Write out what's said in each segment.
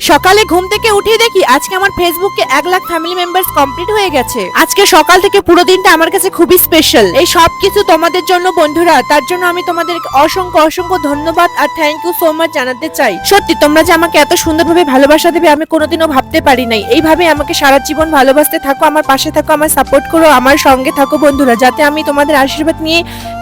সকালে ঘুম থেকে উঠে দেখি আজকে আমার ফেসবুকে এক লাখ ফ্যামিলি মেম্বার্স কমপ্লিট হয়ে গেছে। আজকে সকাল থেকে পুরো দিনটা আমার কাছে খুবই স্পেশাল এই সব কিছু তোমাদের জন্য বন্ধুরা, তার জন্য আমি তোমাদের অসংখ্য অসংখ্য ধন্যবাদ আর থ্যাংক ইউ সো মাচ জানাতে চাই। সত্যি, তোমরা যে আমাকে এত সুন্দরভাবে ভালোবাসা দেবে, আমি কোনোদিনও ভাবতে পারি নাই। এইভাবে আমাকে সারা জীবন ভালোবাসতে থাকো, আমার পাশে থাকো, আমার সাপোর্ট করো, আমার সঙ্গে থাকো বন্ধুরা, যাতে আমি তোমাদের আশীর্বাদ নিয়ে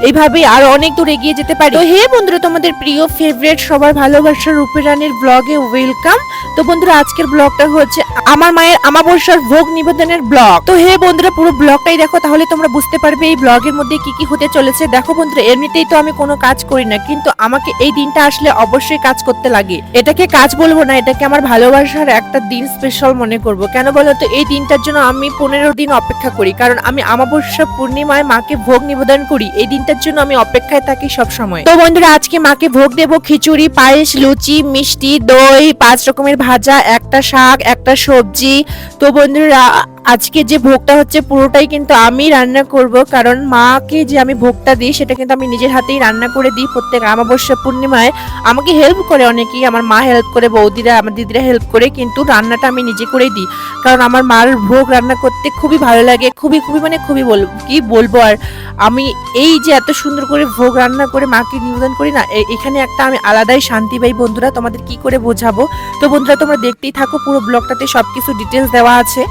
এইভাবে আরও অনেক দূর এগিয়ে যেতে পারি। তো হে বন্ধুরা, তোমাদের প্রিয় ফেভারিট সবার ভালোবাসার রূপে রানীর ব্লগে ওয়েলকাম তো বন্ধুরা, আজকের ব্লগটা হচ্ছে আমার মায়ের আমাবস্যার ভোগ নিবেদনের ব্লগ। তো হে বন্ধুরা, পুরো ব্লগটাই দেখো, তাহলে তোমরা বুঝতে পারবে এই ব্লগের মধ্যে কি কি হতে চলেছে। দেখো বন্ধুরা, এমনিতেই তো আমি কোনো কাজ করি না, কিন্তু আমাকে এই দিনটা আসলে অবশ্যই কাজ করতে লাগে। এটাকে কাজ বলব না, এটাকে আমার ভালোবাসার একটা দিন স্পেশাল মনে করব। কেন বলো তো, এই দিনটার জন্য আমি পনেরো দিন অপেক্ষা করি, কারণ আমি আমাবস্যা পূর্ণিমায় মাকে ভোগ নিবেদন করি, এই দিনটার জন্য আমি অপেক্ষায় থাকি সব সময় তো বন্ধুরা, আজকে মাকে ভোগ দেব খিচুড়ি, পায়েস, লুচি, মিষ্টি, দই, পাঁচ রকমের ভাজা একটা শাক একটা সবজি। তো বন্ধুরা আজকে যে ভোগটা হচ্ছে পুরোটাই কিন্তু আমি রান্না করব, কারণ মাকে যে আমি ভোগটা দিই, সেটা কিন্তু আমি নিজের হাতেই রান্না করে দিই। প্রত্যেক আমাবস্যা পূর্ণিমায় আমাকে হেল্প করে অনেকেই, আমার মা হেল্প করে, বৌদিরা, আমার দিদিরা হেল্প করে কিন্তু রান্নাটা আমি নিজে করেই দিই। কারণ আমার মার ভোগ রান্না করতে খুবই ভালো লাগে, খুবই খুবই মানে খুবই বল, কি বলব আর, আমি এই যে এত সুন্দর করে ভোগ রান্না করে মাকে নিবেদন করি না এখানে একটা আমি আলাদাই শান্তি পাই। বন্ধুরা, তোমাদের কি করে বোঝাবো? তো বন্ধুরা, তোমরা দেখতেই থাকো, পুরো ব্লগটাতে সব কিছু ডিটেলস দেওয়া আছে।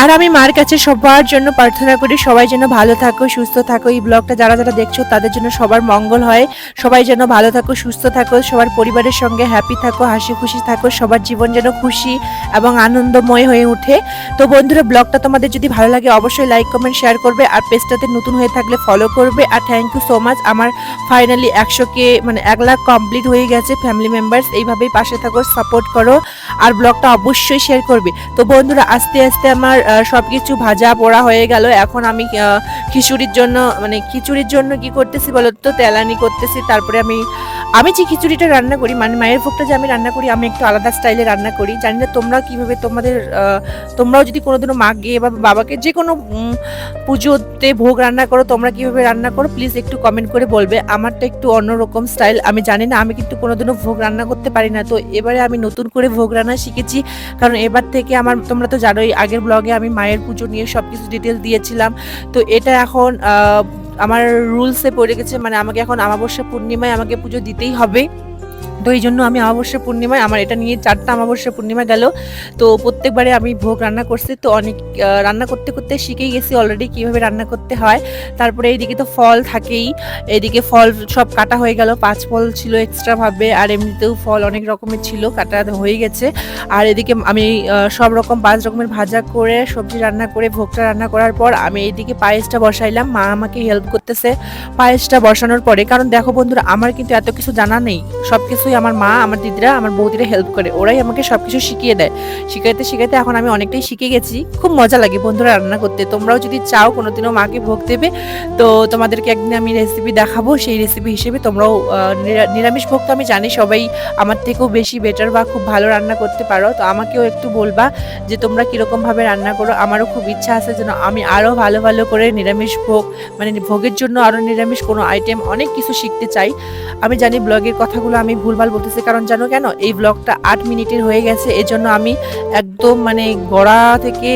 আর আমি মার কাছে সবার জন্য প্রার্থনা করি, সবাই যেন ভালো থাকো, সুস্থ থাকো। এই ব্লগটা যারা যারা দেখছ, তাদের জন্য সবার মঙ্গল হয়। সবাই যেন ভালো থাকো, সুস্থ থাকো, সবার পরিবারের সঙ্গে হ্যাপি থাকো, হাসি খুশি থাকো, সবার জীবন যেন খুশি এবং আনন্দময় হয়ে ওঠে। তো বন্ধুরা, ব্লগটা তোমাদের যদি ভালো লাগে, অবশ্যই লাইক কমেন্ট শেয়ার করবে আর পেজটাতে নতুন হয়ে থাকলে ফলো করবে। আর থ্যাংক ইউ সো মাচ আমার ফাইনালি একশো কে মানে এক লাখ কমপ্লিট হয়ে গেছে ফ্যামিলি মেম্বার্স এইভাবেই পাশে থাকো সাপোর্ট করো। আর ব্লগটা অবশ্যই শেয়ার করবে। তো বন্ধুরা, আস্তে আস্তে আমার আহ, সবকিছু ভাজা পোড়া হয়ে গেল। এখন আমি খিচুড়ির জন্য মানে খিচুড়ির জন্য কি করতেছি বলতো? তেলানি করতেছি তারপরে আমি আমি যে খিচুড়িটা রান্না করি মানে মায়ের ভোগটা যে আমি রান্না করি, আমি একটু আলাদা স্টাইলে রান্না করি। জানি না তোমরা কীভাবে তোমাদের তোমরাও যদি কোনোদিনও মাকে বা বাবাকে যে কোনো পুজোতে ভোগ রান্না করো, তোমরা কীভাবে রান্না করো প্লিজ একটু কমেন্ট করে বলবে। আমারটা একটু অন্যরকম স্টাইল। আমি জানি না, আমি কিন্তু কোনোদিনও ভোগ রান্না করতে পারি না। তো এবারে আমি নতুন করে ভোগ রান্না শিখেছি। কারণ এবার থেকে আমার, তোমরা তো জানোই, আগের ব্লগে আমি মায়ের পুজো নিয়ে সব কিছু ডিটেলস দিয়েছিলাম। তো এটা এখন আমার রুলসে পড়ে গেছে মানে আমাকে এখন আমাবস্যা পূর্ণিমায় আমাকে পুজো দিতেই হবে। তো এই জন্য আমি আমাবস্যা পূর্ণিমায়, আমার এটা নিয়ে চারটা আমাবস্যা পূর্ণিমা গেল। তো প্রত্যেকবারে আমি ভোগ রান্না করছি, তো অনেক রান্না করতে করতে শিখেই গেছি অলরেডি কীভাবে রান্না করতে হয়। তারপরে এইদিকে তো ফল থাকেই এদিকে ফল সব কাটা হয়ে গেল, পাঁচ ফল ছিল এক্সট্রাভাবে আর এমনিতেও ফল অনেক রকমের ছিল, কাটা হয়ে গেছে। আর এদিকে আমি সব রকম পাঁচ রকমের ভাজা করে, সবজি রান্না করে, ভোগটা রান্না করার পর আমি এইদিকে পায়েসটা বসাইলাম। মা আমাকে হেল্প করতেছে পায়েসটা বসানোর পরে। কারণ দেখো বন্ধুরা, আমার কিন্তু এত কিছু জানা নেই সব কিছুই আমার মা, আমার দিদিরা, আমার বৌদিরা হেল্প করে। ওরাই আমাকে সব কিছু শিখিয়ে দেয়। শিখাইতে শিখাইতে এখন আমি অনেকটাই শিখে গেছি। খুব মজা লাগে বন্ধুরা রান্না করতে। তোমরাও যদি চাও কোনোদিনও মাকে ভোগ দেবে, তো তোমাদেরকে একদিন আমি রেসিপি দেখাবো। সেই রেসিপি হিসেবে তোমরাও নিরামিষ ভোগ তো আমি জানি সবাই আমার থেকেও বেশি বেটার বা খুব ভালো রান্না করতে পারো। তো আমাকেও একটু বলবা যে তোমরা কীরকমভাবে রান্না করো। আমারও খুব ইচ্ছা আছে যেন আমি আরও ভালো ভালো করে নিরামিষ ভোগ মানে ভোগের জন্য আরও নিরামিষ কোনো আইটেম অনেক কিছু শিখতে চাই। আমি জানি ব্লগের কথাগুলো আমি ভুলভাল বলতেছি, কারণ জানো কেন? এই ব্লগটা আট মিনিটের হয়ে গেছে, এজন্য আমি একদম মানে গড়া থেকে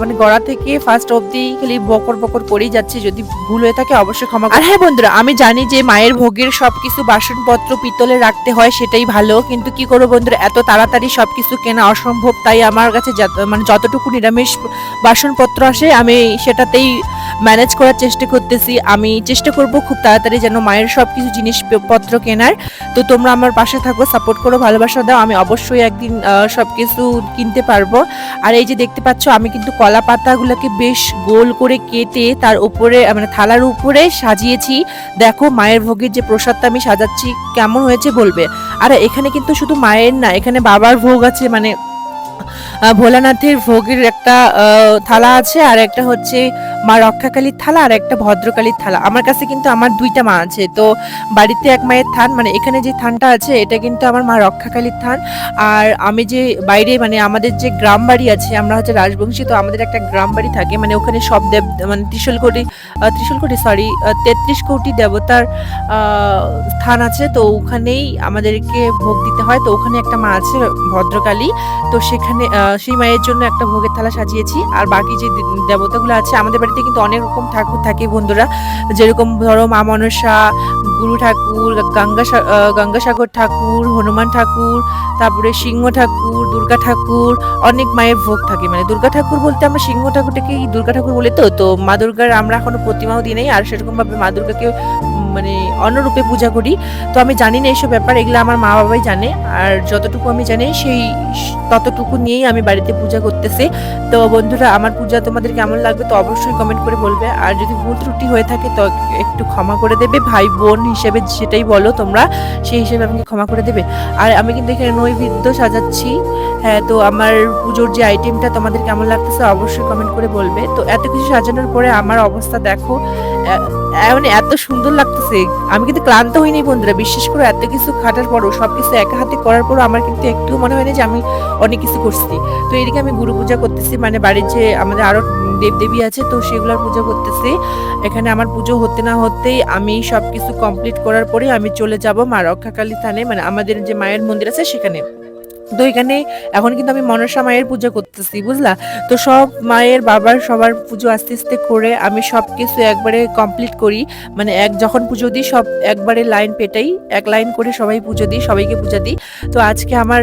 মানে গড়া থেকে ফার্স্ট অবধি খালি বকর বকর করেই যাচ্ছি, যদি ভুল হয়ে থাকে অবশ্যই ক্ষমা আর হ্যাঁ বন্ধুরা, আমি জানি যে মায়ের ভোগের সব কিছু বাসনপত্র পিতলে রাখতে হয়, সেটাই ভালো, কিন্তু কি করব বন্ধুরা, এত তাড়াতাড়ি সব কিছু কেনা অসম্ভব, তাই আমার কাছে মানে যতটুকু নিরামিষ বাসনপত্র আসে, আমি সেটাতেই ম্যানেজ করার চেষ্টা করতেছি। আমি চেষ্টা করব খুব তাড়াতাড়ি যেন মায়ের সব কিছু জিনিসপত্র কেনার। তো তোমরা আমার পাশে থাকো সাপোর্ট করো, ভালোবাসা দাও। আমি অবশ্যই একদিন সব কিছু কিনতে পারব। আর এই যে দেখতে পাচ্ছ, আমি কিন্তু কলা পাতাগুলোকে বেশ গোল করে কেটে তার উপরে মানে থালার উপরে সাজিয়েছি। দেখো মায়ের ভোগের যে প্রসাদটা আমি সাজাচ্ছি, কেমন হয়েছে বলবে? আর এখানে কিন্তু শুধু মায়ের না, এখানে বাবার ভোগ আছে মানে ভোলানাথের ভোগের একটা থালা আছে। আর একটা হচ্ছে মা রক্ষাকালীর থালা আর একটা ভদ্রকালীর থালা। আমার কাছে কিন্তু আমার দুইটা মা আছে। তো বাড়িতে এক মায়ের থান মানে এখানে যে থানটা আছে, এটা কিন্তু আমার মা রক্ষাকালীর থান। আর আমি যে বাইরে মানে আমাদের যে গ্রাম বাড়ি আছে, আমরা হচ্ছে রাজবংশী, তো আমাদের একটা গ্রাম বাড়ি থাকে। মানে ওখানে সব দেব মানে ত্রিশূল কোটি ত্রিশূল কোটি সরি তেত্রিশ কোটি দেবতার স্থান আছে। তো ওখানেই আমাদেরকে ভোগ দিতে হয়। তো ওখানে একটা মা আছে, ভদ্রকালী। তো সেখানে সেই মায়ের জন্য একটা ভোগের থালা সাজিয়েছি। আর বাকি যে দেবতাগুলো আছে, আমাদের বাড়িতে কিন্তু অনেক রকম ঠাকুর থাকে বন্ধুরা। যেরকম ধরো মা মনসা, গুরু ঠাকুর গঙ্গাসা গঙ্গাসাগর ঠাকুর, হনুমান ঠাকুর, তারপরে সিংহ ঠাকুর, দুর্গা ঠাকুর, অনেক মায়ের ভোগ থাকে। মানে দুর্গা ঠাকুর বলতে আমরা সিংহ ঠাকুরটাকে দুর্গা ঠাকুর বলে তো? তো মা দুর্গার আমরা এখনও প্রতিমাও দিই নাই, আর সেরকমভাবে মা দুর্গাকে মানে অন্যরূপে পূজা করি। তো আমি জানি না এইসব ব্যাপার, এগুলো আমার মা বাবাই জানে। আর যতটুকু আমি জানি, সেই ততটুকু নিয়েই আমি বাড়িতে পূজা করতেছি। তো বন্ধুরা, আমার পূজা তোমাদের কেমন লাগবে তো অবশ্যই কমেন্ট করে বলবে। আর যদি ভুল ত্রুটি হয়ে থাকে তো একটু ক্ষমা করে দেবে। ভাই বোন হিসেবে সেটাই বলো তোমরা, সেই হিসেবে আমাকে ক্ষমা করে দেবে। আর আমি কিন্তু এখানে নৈবেদ্য সাজাচ্ছি। হ্যাঁ তো আমার পুজোর যে আইটেমটা তোমাদের কেমন লাগতেছে অবশ্যই কমেন্ট করে বলবে। তো এত কিছু সাজানোর পরে আমার অবস্থা দেখো। মানে এত সুন্দর লাগতেছে। আমি কিন্তু ক্লান্ত হইনি বন্ধুরা বিশেষ করে, এত কিছু খাটার পরও, সবকিছু একা হাতে করার পরও আমার কিন্তু একটু মনে হয় না যে আমি অনেক কিছু করছি। তো এদিকে আমি গুরু পূজা করতেছি মানে বাড়ির যে আমাদের আরও দেবদেবী আছে, তো সেগুলোর পূজা করতেছি। এখানে আমার পুজো হতে না হতেই আমি সবকিছু কমপ্লিট করার পরে আমি চলে যাব মা রক্ষাকালী স্থানে মানে আমাদের যে মায়ের মন্দির আছে সেখানে। তো এখানে এখন কিন্তু আমি মনসা মায়ের পূজা করতেছি, বুঝলা? তো সব মায়ের বাবার সবার পুজো আস্তে আস্তে করে আমি সব কিছু একবারে কমপ্লিট করি। মানে এক যখন পুজো দিই, সব একবারে লাইন পেটাই, এক লাইন করে সবাই পুজো দিই, সবাইকে পূজা দিই। তো আজকে আমার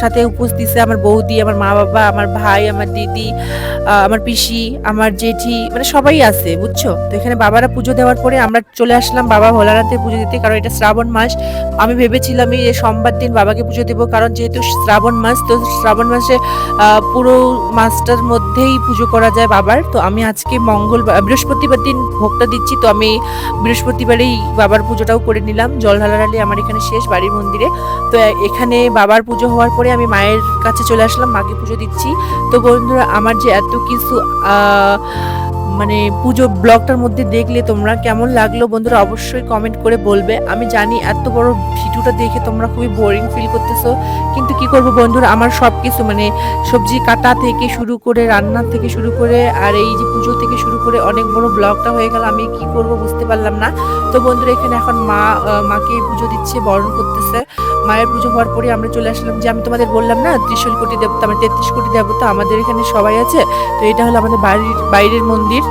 সাথে উপস্থিত আমার বৌদি, আমার মা বাবা, আমার ভাই, আমার দিদি আমার পিসি, আমার জেঠি মানে সবাই আছে, বুঝছ? তো এখানে বাবারা পুজো দেওয়ার পরে আমরা চলে আসলাম বাবা ভোলানাথের পুজো দিতে, কারণ এটা শ্রাবণ মাস। আমি ভেবেছিলাম এই সোমবার দিন বাবাকে পুজো দেবো, কারণ যেহেতু শ্রাবণ মাস, তো শ্রাবণ মাসে পুরো মাসটার মধ্যেই পুজো করা যায় বাবার। তো আমি আজকে মঙ্গলবার বৃহস্পতিবার দিন ভোগটা দিচ্ছি, তো আমি বৃহস্পতিবারেই বাবার পুজোটাও করে নিলাম। জল ঢালাঢালি আমার এখানে শেষ বাড়ির মন্দিরে। তো এখানে বাবার পুজো হওয়ার পরে আমি মায়ের কাছে চলে আসলাম, মাকে পুজো দিচ্ছি। তো বন্ধুরা, আমার যে এত কিছু মানে পুজো ব্লগটার মধ্যে দেখলে তোমরা কেমন লাগল বন্ধুরা অবশ্যই কমেন্ট করে বলবে। আমি জানি এত বড় ভিডিওটা দেখে তোমরা খুবই বোরিং ফিল করতেছো। কিন্তু কি করব বন্ধুরা, আমার সব কিছু মানে সবজি কাটা থেকে শুরু করে রান্না থেকে শুরু করে আর এই যে পুজো থেকে শুরু করে অনেক বড় ব্লগটা হয়ে গেল, আমি কি করব বুঝতে পারলাম না। তো বন্ধুরা, এখানে এখন মা মাকে পুজো দিচ্ছে, বরণ করতেছে। মায়ের পুজো হওয়ার পরে আমরা চলে আসলাম যে আমি তোমাদের বললাম না ত্রিশূল কোটি দেবতা মানে তেত্রিশ কোটি দেবতা আমাদের এখানে সবাই আছে। তো এটা হলো আমাদের বাড়ির, বাইরের মন্দির।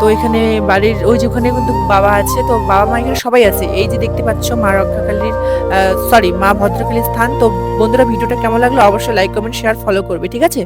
তো এখানে বাড়ির, ওই যে ওখানে কিন্তু বাবা আছে, তো বাবা মা এখানে সবাই আছে। এই যে দেখতে পাচ্ছ মা রক্ষাকালীর সরি মা ভদ্রকালীর স্থান। তো বন্ধুরা, ভিডিওটা কেমন লাগল? অবশ্যই লাইক কমেন্ট শেয়ার ফলো করবে, ঠিক আছে?